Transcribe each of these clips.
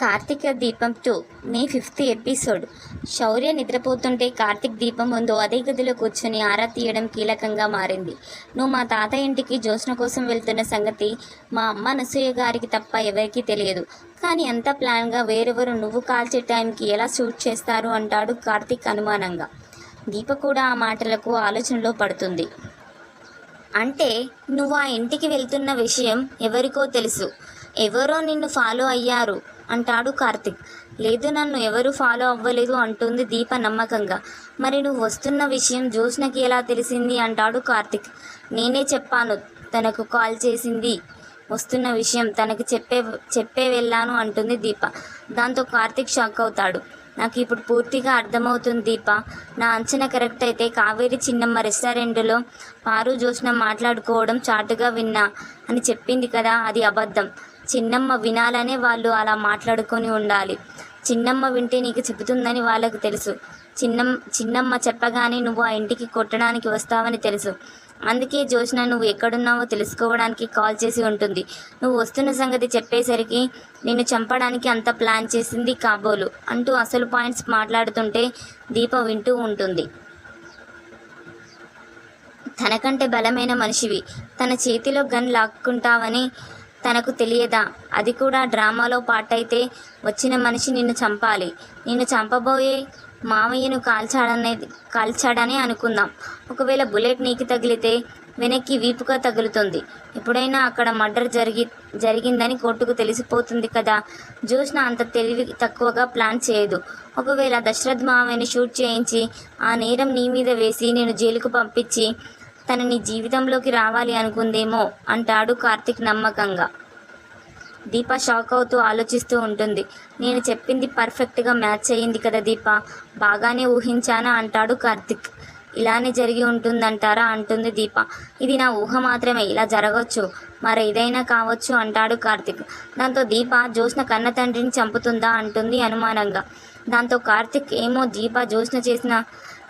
Karthika Deepam two May fifth episode. Sourya నిద్రపోతుంటే Karthik దీపం ముందు అదే గదిలో కూర్చొని ఆరా తీయడం కీలకంగా మారింది. నువ్వు మా తాత ఇంటికి జ్యోత్స్న కోసం వెళ్తున్న సంగతి మా అమ్మ నసూయ గారికి తప్ప ఎవరికీ తెలియదు. కానీ అంత ప్లాన్గా వేరెవరు నువ్వు కాల్చే టైంకి ఎలా షూట్ చేస్తారు అంటాడు కార్తీక్ అనుమానంగా. దీప కూడా ఆ మాటలకు ఆలోచనలో పడుతుంది. అంటే నువ్వు ఆ ఇంటికి వెళ్తున్న విషయం ఎవరికో తెలుసు. ఎవరో నిన్ను ఫాలో అయ్యారు. అంటాడు కార్తిక్. లేదు నన్ను ఎవరు ఫాలో అవ్వలేదు అంటుంది దీప నమ్మకంగా. మరి నువ్వు వస్తున్న విషయం జ్యోత్స్నకి ఎలా తెలిసింది అంటాడు కార్తిక్. నేనే చెప్పాను తనకు కాల్ చేసింది. వస్తున్న విషయం తనకి చెప్పే చెప్పే వెళ్ళాను అంటుంది దీప. దాంతో కార్తిక్ షాక్ అవుతాడు. నాకు ఇప్పుడు పూర్తిగా అర్థమవుతుంది దీప. నా అంచనా కరెక్ట్ అయితే కావేరి చిన్నమ్మ రెస్టారెంట్లో పారు జోష్న మాట్లాడుకోవడం చాటుగా విన్నా అని చెప్పింది కదా అది అబద్ధం. చిన్నమ్మ వినాలనే వాళ్ళు అలా మాట్లాడుకొని ఉండాలి. చిన్నమ్మ వింటే నీకు చెబుతుందని వాళ్ళకు తెలుసు. చిన్నమ్మ చిన్నమ్మ చెప్పగానే నువ్వు ఆ ఇంటికి కొట్టడానికి వస్తావని తెలుసు. అందుకే జోష్న నువ్వు ఎక్కడున్నావో తెలుసుకోవడానికి కాల్ చేసి ఉంటుంది. నువ్వు వస్తున్న సంగతి చెప్పేసరికి నిన్ను చంపడానికి అంత ప్లాన్ చేసింది కాబోలు అంటూ అసలు పాయింట్స్ మాట్లాడుతుంటే దీప వింటూ ఉంటుంది. తనకంటే బలమైన మనిషివి. తన చేతిలో గన్ లాక్కుంటావని తనకు తెలియదా? అది కూడా డ్రామాలో పాటైతే వచ్చిన మనిషి నిన్ను చంపాలి. నిన్ను చంపబోయే మామయ్యను కాల్చాడనేది కాల్చాడని అనుకుందాం. ఒకవేళ బుల్లెట్ నీకు తగిలితే వెనక్కి వీపుగా తగులుతుంది. ఎప్పుడైనా అక్కడ మర్డర్ జరిగి జరిగిందని కోర్టుకు తెలిసిపోతుంది కదా. జోష్న అంత తెలివి తక్కువగా ప్లాన్ చేయదు. ఒకవేళ దశరథ్ మామయ్యని షూట్ చేయించి ఆ నేరం నీ మీద వేసి నేను జైలుకు పంపించి తనని నీ జీవితంలోకి రావాలి అనుకుందేమో అంటాడు కార్తిక్ నమ్మకంగా. దీప షాక్ అవుతూ ఆలోచిస్తూ ఉంటుంది. నేను చెప్పింది పర్ఫెక్ట్గా మ్యాచ్ అయ్యింది కదా దీప? బాగానే ఊహించానా అంటాడు కార్తిక్. ఇలానే జరిగి ఉంటుందంటారా అంటుంది దీప. ఇది నా ఊహ మాత్రమే ఇలా జరగవచ్చు మరి ఏదైనా కావచ్చు అంటాడు కార్తిక్. దాంతో దీప జోష్న కన్న తండ్రిని చంపుతుందా అంటుంది అనుమానంగా. దాంతో కార్తిక్ ఏమో దీప జోష్న చేసిన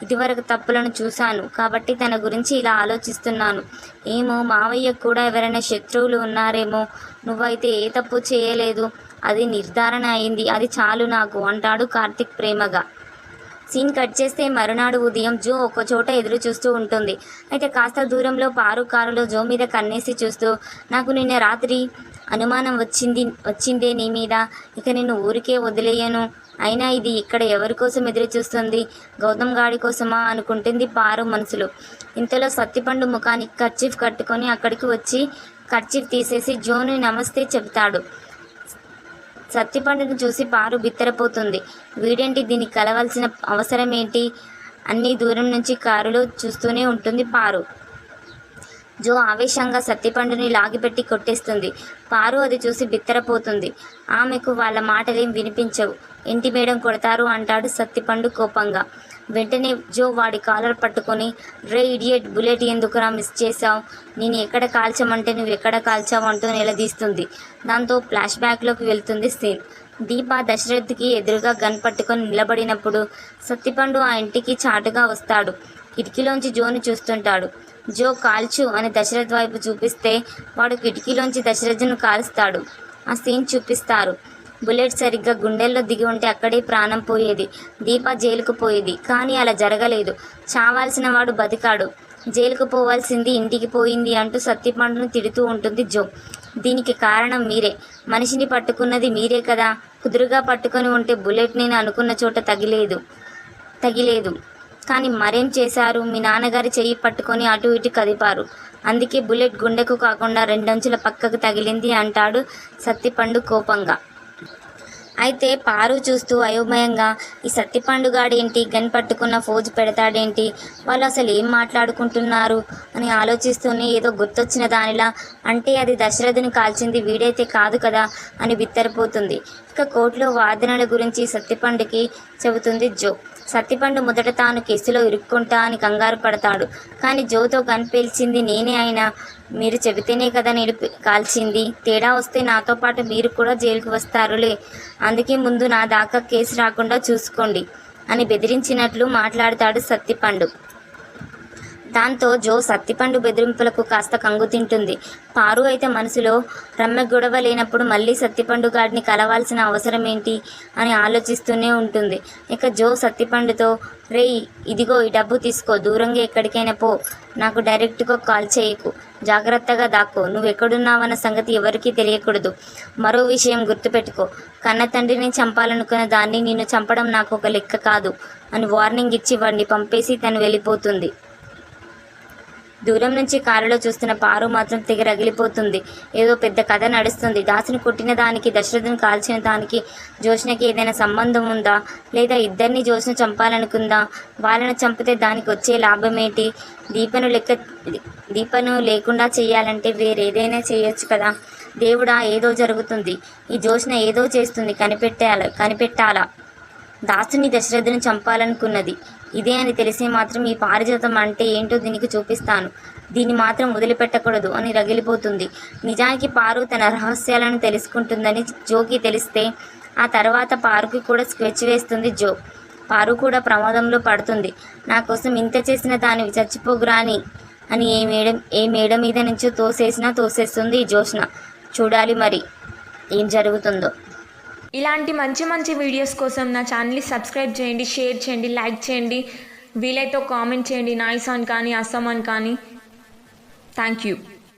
ఇదివరకు తప్పులను చూశాను. కాబట్టి తన గురించి ఇలా ఆలోచిస్తున్నాను. ఏమో మావయ్య కూడా ఎవరైనా శత్రువులు ఉన్నారేమో. నువ్వైతే ఏ తప్పు చేయలేదు. అది నిర్ధారణ అయింది. అది చాలు నాకు అంటాడు కార్తిక్ ప్రేమగా. సీన్ కట్ చేస్తే మరునాడు ఉదయం జో ఒక చోట ఎదురు చూస్తూ ఉంటుంది. అయితే కాస్త దూరంలో పారు కారులో జో మీద కన్నేసి చూస్తూ నాకు నిన్న రాత్రి అనుమానం వచ్చింది వచ్చిందే నీ మీద. ఇక నేను ఊరికే వదిలేయను. అయినా ఇది ఇక్కడ ఎవరి కోసం ఎదురు చూస్తుంది గౌతమ్ గాడి కోసమా అనుకుంటుంది పారు మనసులో. ఇంతలో సత్తిపండు ముఖానికి కర్చీఫ్ కట్టుకొని అక్కడికి వచ్చి కర్చీఫ్ తీసేసి జోను నమస్తే చెబుతాడు. సత్తిపండును చూసి పారు బిత్తరపోతుంది. వీడేంటి దీనికి కలవాల్సిన అవసరం ఏంటి అన్ని దూరం నుంచి కారులో చూస్తూనే ఉంటుంది పారు. జో ఆవేశంగా సత్తిపండుని లాగిపెట్టి కొట్టేస్తుంది. పారు అది చూసి బిత్తరపోతుంది. ఆమెకు వాళ్ళ మాటలేం వినిపించవు. ఇంటి మేడం కొడతారు అంటాడు సత్తిపండు కోపంగా. వెంటనే జో వాడి కాలర్ పట్టుకొని రే ఇడియట్ బుల్లెట్ ఎందుకురా మిస్ చేశావు? నేను ఎక్కడ కాల్చమంటే నువ్వు ఎక్కడ కాల్చావు? అంటూ నిలదీస్తుంది. దాంతో ఫ్లాష్ బ్యాక్లోకి వెళ్తుంది సీన్. దీప దశరథ్కి ఎదురుగా గన్ పట్టుకొని నిలబడినప్పుడు సత్తిపండు ఆ ఇంటికి చాటుగా వస్తాడు. కిటికీలోంచి జోని చూస్తుంటాడు. జో కాల్చు అని దశరథ్ వైపు చూపిస్తే వాడు కిటికీలోంచి దశరథ్ను కాలుస్తాడు. ఆ సీన్ చూపిస్తారు. బుల్లెట్ సరిగ్గా గుండెల్లో దిగి ఉంటే అక్కడే ప్రాణం పోయేది. దీప జైలుకు పోయేది. కానీ అలా జరగలేదు. చావాల్సిన వాడు బతికాడు. జైలుకు పోవాల్సింది ఇంటికి పోయింది అంటూ సత్యపండును తిడుతూ ఉంటుంది జో. దీనికి కారణం మీరే. మనిషిని పట్టుకున్నది మీరే కదా. కుదురుగా పట్టుకొని ఉంటే బుల్లెట్ నేను అనుకున్న చోట తగిలేదు. తగిలేదు. కానీ మరేం చేశారు? మీ నాన్నగారి చెయ్యి పట్టుకొని అటు ఇటు కదిపారు. అందుకే బుల్లెట్ గుండెకు కాకుండా రెండంచుల పక్కకు తగిలింది అంటాడు సత్తిపండు కోపంగా. అయితే పారు చూస్తూ అయోమయంగా ఈ సత్తిపండు గాడేంటి? గన్ పట్టుకున్న ఫోజు పెడతాడేంటి? వాళ్ళు అసలు ఏం మాట్లాడుకుంటున్నారు? అని ఆలోచిస్తూనే ఏదో గుర్తొచ్చిన దానిలా అంటే అది దశరథుని కాల్చింది వీడైతే కాదు కదా? అని బిత్తరపోతుంది. ఇక కోర్టులో వాదనల గురించి సత్తిపండుకి చెబుతుంది జో. సత్తిపండు మొదట తాను కేసులో ఇరుక్కుంటా అని కంగారు పడతాడు. కానీ జోతో గన్ పేల్చింది నేనే అయినా మీరు చెబితేనే కదా నేను కాల్చింది. తేడా వస్తే నాతో పాటు మీరు కూడా జైలుకు వస్తారులే. అందుకే ముందు నా దాకా కేసు రాకుండా చూసుకోండి అని బెదిరించినట్లు మాట్లాడతాడు సత్తిపండు దాంతో జో సత్తిపండు బెదిరింపులకు కాస్త కంగు తింటుంది. పారు అయితే మనసులో రమ్య గొడవ లేనప్పుడు మళ్ళీ సత్తిపండు గాడిని కలవాల్సిన అవసరం ఏంటి అని ఆలోచిస్తూనే ఉంటుంది. ఇక జో సత్తిపండుతో రేయ్ ఇదిగో ఈ డబ్బు తీసుకో దూరంగా ఎక్కడికైనా పో. నాకు డైరెక్ట్గా కాల్ చేయకు. జాగ్రత్తగా దాక్కో. నువ్వు ఎక్కడున్నావన్న సంగతి ఎవరికీ తెలియకూడదు. మరో విషయం గుర్తుపెట్టుకో. కన్న తండ్రిని చంపాలనుకున్న దాన్ని నిన్ను చంపడం నాకు ఒక లెక్క కాదు అని వార్నింగ్ ఇచ్చి వాడిని పంపేసి తను వెళ్ళిపోతుంది. దూరం నుంచి కారులో చూస్తున్న పారు మాత్రం తెగ రగిలిపోతుంది. ఏదో పెద్ద కథ నడుస్తుంది. దాసుని కొట్టిన దానికి దశరథుని కాల్చిన దానికి జోష్నకి ఏదైనా సంబంధం ఉందా? లేదా ఇద్దరిని జోష్ను చంపాలనుకుందా? వాళ్ళను చంపితే దానికి వచ్చే లాభం ఏంటి దీపను లెక్క దీపను లేకుండా చేయాలంటే వేరేదైనా చేయొచ్చు కదా? దేవుడా ఏదో జరుగుతుంది. ఈ జోష్న ఏదో చేస్తుంది. కనిపెట్టాల కనిపెట్టాలా? దాసుని దశరథుని చంపాలనుకున్నది. ఇదే అని తెలిసే మాత్రం ఈ పారిజాతం అంటే ఏంటో దీనికి చూపిస్తాను. దీన్ని మాత్రం వదిలిపెట్టకూడదు అని రగిలిపోతుంది. నిజానికి పారు తన రహస్యాలను తెలుసుకుంటుందని జోకి తెలిస్తే ఆ తర్వాత పారుకి కూడా స్కెచ్ వేస్తుంది జో. పారు కూడా ప్రమాదంలో పడుతుంది. నా కోసం ఇంత చేసిన దానివి చచ్చిపోగురాని అని ఏ మేడ ఏ మేడ మీద నుంచో తోసేసినా తోసేస్తుంది ఈ జోష్న చూడాలి మరి ఏం జరుగుతుందో. ఇలాంటి మంచి మంచి వీడియోస్ కోసం నా ఛానల్ని సబ్స్క్రైబ్ చేయండి షేర్ చేయండి లైక్ చేయండి. వీలైతే కామెంట్ చేయండి. నాయిస్ అని కానీ అస్సాం అని కానీ. Thank you